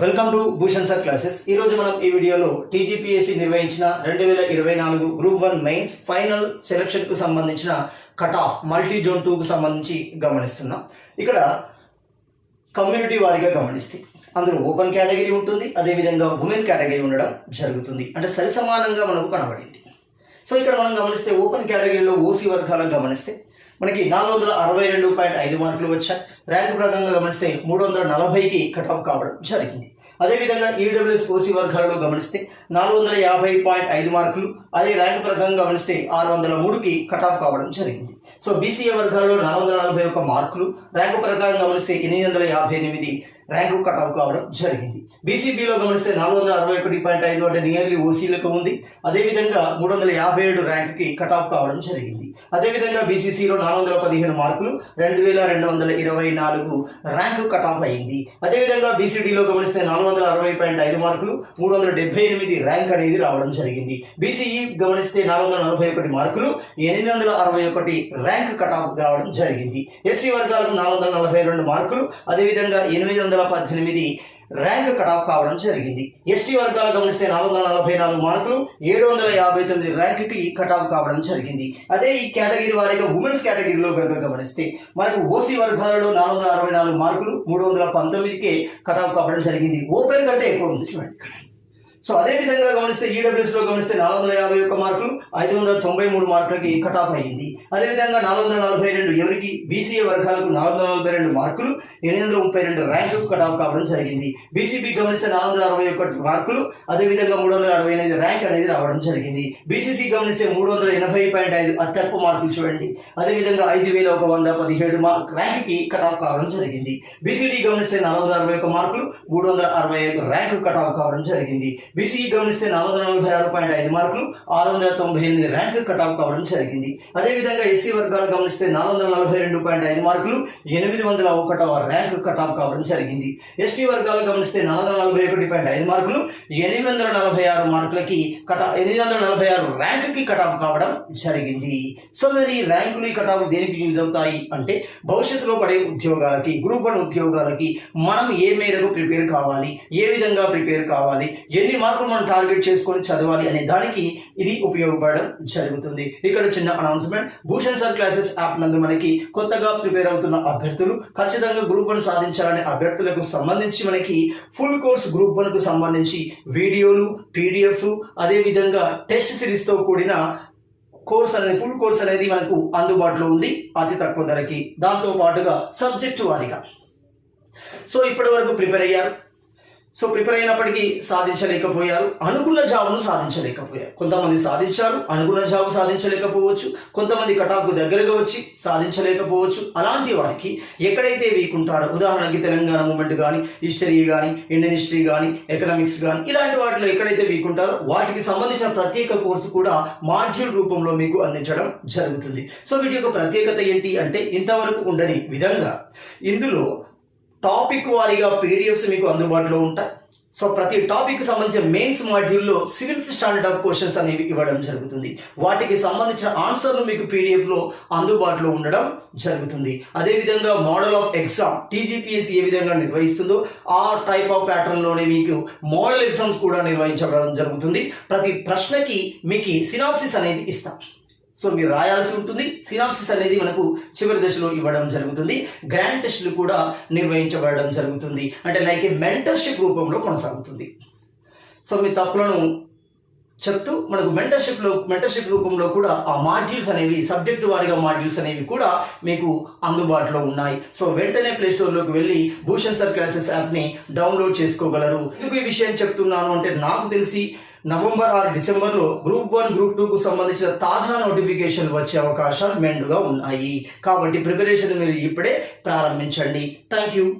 Welcome to Bhushan sir classes ఈ రోజు మనం ఈ వీడియోలో టీజీపీఎస్సీ నిర్వహించిన రెండు వేల ఇరవై నాలుగు గ్రూప్ వన్ మెయిన్స్ ఫైనల్ సెలక్షన్కు సంబంధించిన cut off multi zone two కు సంబంధించి గమనిస్తున్నాం. ఇక్కడ కమ్యూనిటీ వారీగా గమనిస్తే అందులో ఓపెన్ కేటగిరీ ఉంటుంది అదేవిధంగా ఉమెన్ కేటగిరీ ఉండడం జరుగుతుంది. అంటే సరి సమానంగా మనకు కనబడింది. సో ఇక్కడ మనం గమనిస్తే ఓపెన్ కేటగిరీలో ఓసీ వర్గాలను గమనిస్తే మనకి నాలుగు వందల అరవై రెండు పాయింట్ ఐదు మార్కులు వచ్చాయి. ర్యాంక్ ప్రకారంగా గమనిస్తే మూడు వందల నలభైకి కట్ ఆఫ్ కావడం జరిగింది. అదేవిధంగా ఈడబ్ల్యూఎస్ ఓసీ వర్గాలలో గమనిస్తే నాలుగు వందల యాభై పాయింట్ ఐదు మార్కులు అదే ర్యాంక్ ప్రకారం గమనిస్తే ఆరు వందల మూడుకి కట్ ఆఫ్ కావడం జరిగింది. సో బీసీఏ వర్గాల్లో నాలుగు వందల నలభై ఒక్క మార్కులు ర్యాంకు ప్రకారం గమనిస్తే ఎనిమిది వందల యాభై ఎనిమిది ర్యాంకు కట్ ఆఫ్ కావడం జరిగింది. బీసీబీలో గమనిస్తే నాలుగు వందల అరవై ఒకటి పాయింట్ ఐదు అంటే నియర్లీ ఓసీలకు ఉంది. అదేవిధంగా మూడు వందల యాభై ఏడు ర్యాంక్కి కట్ ఆఫ్ కావడం జరిగింది. అదేవిధంగా బీసీసీలో నాలుగు వందల పదిహేను మార్కులు రెండు వేల రెండు వందల ఇరవై నాలుగు ర్యాంకు కట్ ఆఫ్ అయింది. అదేవిధంగా బీసీడీలో గమనిస్తే నాలుగు వందల అరవై పాయింట్ ఐదు మార్కులు మూడు వందల డెబ్బై ఎనిమిది ర్యాంక్ అనేది రావడం జరిగింది. బీసీఈ గమనిస్తే నాలుగు వందల నలభై ఒకటి మార్కులు ఎనిమిది వందల అరవై ఒకటి ర్యాంక్ కట్ ఆఫ్ కావడం జరిగింది. ఎస్సీ వర్గాలకు నాలుగు వందల నలభై రెండు మార్కులు అదేవిధంగా ఎనిమిది వందల పద్దెనిమిది ర్యాంక్ కట్ ఆఫ్ కావడం జరిగింది. ఎస్టీ వర్గాలు గమనిస్తే నాలుగు వందల నలభై నాలుగు మార్కులు ఏడు వందల యాభై తొమ్మిది ర్యాంక్కి కట్ ఆఫ్ కావడం జరిగింది. అదే ఈ కేటగిరీ వారిగా ఉమెన్స్ కేటగిరీలో కనుక గమనిస్తే మనకు ఓసీ వర్గాలలో నాలుగు వందల అరవై నాలుగు మార్కులు మూడు వందల పంతొమ్మిదికే కట్ ఆఫ్ కావడం జరిగింది. ఓపెన్ కంటే ఎక్కువ ఉంది చూడండి సో అదే విధంగా గమనిస్తే ఈడబ్ల్యూఎస్లో గమనిస్తే నాలుగు వందల యాభై ఒక్క మార్కులు ఐదు వందల తొంభై మూడు మార్కులకి కట్ ఆఫ్ అయ్యింది. అదేవిధంగా నాలుగు వందల నలభై రెండు ఎవరికి బీసీఏ వర్గాలకు నాలుగు వందల నలభై రెండు మార్కులు ఎనిమిది వందల ముప్పై రెండు ర్యాంకు కట్ ఆఫ్ కావడం జరిగింది. బీసీబీ గమనిస్తే నాలుగు వందల అరవై ఒకటి మార్కులు అదేవిధంగా మూడు వందల అరవై ఎనిమిది ర్యాంక్ అనేది రావడం జరిగింది. బీసీసీ గమనిస్తే మూడు వందల ఎనభై పాయింట్ ఐదు అత్యల్ప మార్కులు చూడండి. అదేవిధంగా ఐదు వేల ఒక వంద పదిహేడు మార్క్ ర్యాంక్కి కట్ ఆఫ్ కావడం జరిగింది. బీసీడీ గమనిస్తే నాలుగు వందల అరవై ఒక మార్కులు మూడు వందల అరవై ఐదు ర్యాంకు కట్ ఆఫ్ కావడం జరిగింది. బీసీఈ గమనిస్తే నాలుగు వందల నలభై ఆరు పాయింట్ ఐదు మార్కులు ఆరు వందల తొంభై ఎనిమిది ర్యాంక్ కట్ ఆఫ్ కావడం జరిగింది. అదేవిధంగా ఎస్సీ వర్గాలు గమనిస్తే నాలుగు వందల నలభై రెండు పాయింట్ ఐదు మార్కులు ఎనిమిది వందల ఒకటవ ర్యాంక్ కట్ ఆఫ్ కావడం జరిగింది. ఎస్టీ వర్గాలు గమనిస్తే నాలుగు వందల నలభై ఒకటి పాయింట్ ఐదు మార్కులు ఎనిమిది వందల నలభై ఆరు మార్కులకి కట్ ఎనిమిది వందల నలభై ఆరు ర్యాంక్కి కట్ ఆఫ్ కావడం జరిగింది. సో మరి ఈ ర్యాంకులు ఈ కట్ ఆఫ్ దేనికి యూజ్ అవుతాయి అంటే భవిష్యత్తులో పడే ఉద్యోగాలకి గ్రూప్ వన్ ఉద్యోగాలకి మనం ఏ మేరకు ప్రిపేర్ కావాలి ఏ విధంగా ప్రిపేర్ కావాలి ఎన్ని మార్కులు మనం టార్గెట్ చేసుకొని చదవాలి అనే దానికి ఇది ఉపయోగపడడం జరుగుతుంది. ఇక్కడ చిన్న announcement Bhushan sir classes app నందు మనకి కొత్తగా ప్రిపేర్ అవుతున్న అభ్యర్థులు ఖచ్చితంగా గ్రూప్ వన్ సాధించాలనే అభ్యర్థులకు సంబంధించి మనకి ఫుల్ కోర్స్ గ్రూప్ వన్కు సంబంధించి వీడియోలు పీడిఎఫ్ అదే విధంగా టెస్ట్ సిరీస్తో కూడిన కోర్స్ అనేది ఫుల్ కోర్స్ అనేది మనకు అందుబాటులో ఉంది అతి తక్కువ ధరకి. దాంతో పాటుగా సబ్జెక్టు వారిగా. సో ఇప్పటి వరకు ప్రిపేర్ అయ్యారు. సో ప్రిపేర్ అయినప్పటికీ సాధించలేకపోయారు. అనుకున్న జాబ్ను సాధించలేకపోయారు. కొంతమంది సాధించారు అనుకున్న జాబ్ సాధించలేకపోవచ్చు. కొంతమంది కటాకు దగ్గరగా వచ్చి సాధించలేకపోవచ్చు. అలాంటి వారికి ఎక్కడైతే వీక్ ఉంటారో ఉదాహరణకి తెలంగాణ మూమెంట్ కానీ హిస్టరీ కానీ ఇండియన్ హిస్టరీ కానీ ఎకనామిక్స్ కానీ ఇలాంటి వాటిలో ఎక్కడైతే వీక్ ఉంటారో వాటికి సంబంధించిన ప్రత్యేక కోర్సు కూడా మాడ్యూల్ రూపంలో మీకు అందించడం జరుగుతుంది. సో వీటి యొక్క ప్రత్యేకత ఏంటి అంటే ఇంతవరకు ఉండని విధంగా ఇందులో టాపిక్ వారీగా పీడిఎఫ్స్ మీకు అందుబాటులో ఉంటాయి. సో ప్రతి టాపిక్ సంబంధించిన మెయిన్స్ మాడ్యూల్లో సివిల్స్ స్టాండర్డ్ ఆఫ్ క్వశ్చన్స్ అనేవి ఇవ్వడం జరుగుతుంది. వాటికి సంబంధించిన ఆన్సర్లు మీకు పీడిఎఫ్లో అందుబాటులో ఉండడం జరుగుతుంది. అదేవిధంగా మోడల్ ఆఫ్ ఎగ్జామ్ టీజీపీఎస్సీ ఏ విధంగా నిర్వహిస్తుందో ఆ టైప్ ఆఫ్ ప్యాటర్న్లోనే మీకు మోడల్ ఎగ్జామ్స్ కూడా నిర్వహించడం జరుగుతుంది. ప్రతి ప్రశ్నకి మీకు సినాప్సిస్ అనేది ఇస్తాం సో మీరు రాయాల్సి ఉంటుంది. సినాప్సిస్ అనేది మనకు చివరి దశలో ఇవ్వడం జరుగుతుంది. గ్రాండ్ టెస్టులు కూడా నిర్వహించబడడం జరుగుతుంది. అంటే లైక్ ఏ మెంటర్షిప్ రూపంలో కొనసాగుతుంది. సో మీ తప్పులను చెప్తూ మనకు మెంటర్షిప్లో మెంటర్షిప్ రూపంలో కూడా ఆ మాడ్యూల్స్ అనేవి సబ్జెక్టు వారిగా మాడ్యూల్స్ అనేవి కూడా మీకు అందుబాటులో ఉన్నాయి. సో వెంటనే ప్లే స్టోర్లోకి వెళ్ళి భూషణ్ సర్ క్లాసెస్ యాప్ని డౌన్లోడ్ చేసుకోగలరు. ఎందుకు ఈ విషయం చెప్తున్నాను అంటే నాకు తెలిసి నవంబర్ ఆరు డిసెంబర్లో గ్రూప్ వన్ గ్రూప్ టూకు సంబంధించిన తాజా నోటిఫికేషన్ వచ్చే అవకాశాలు మెండుగా ఉన్నాయి. కాబట్టి ప్రిపరేషన్ మీరు ఇప్పుడే ప్రారంభించండి. Thank you.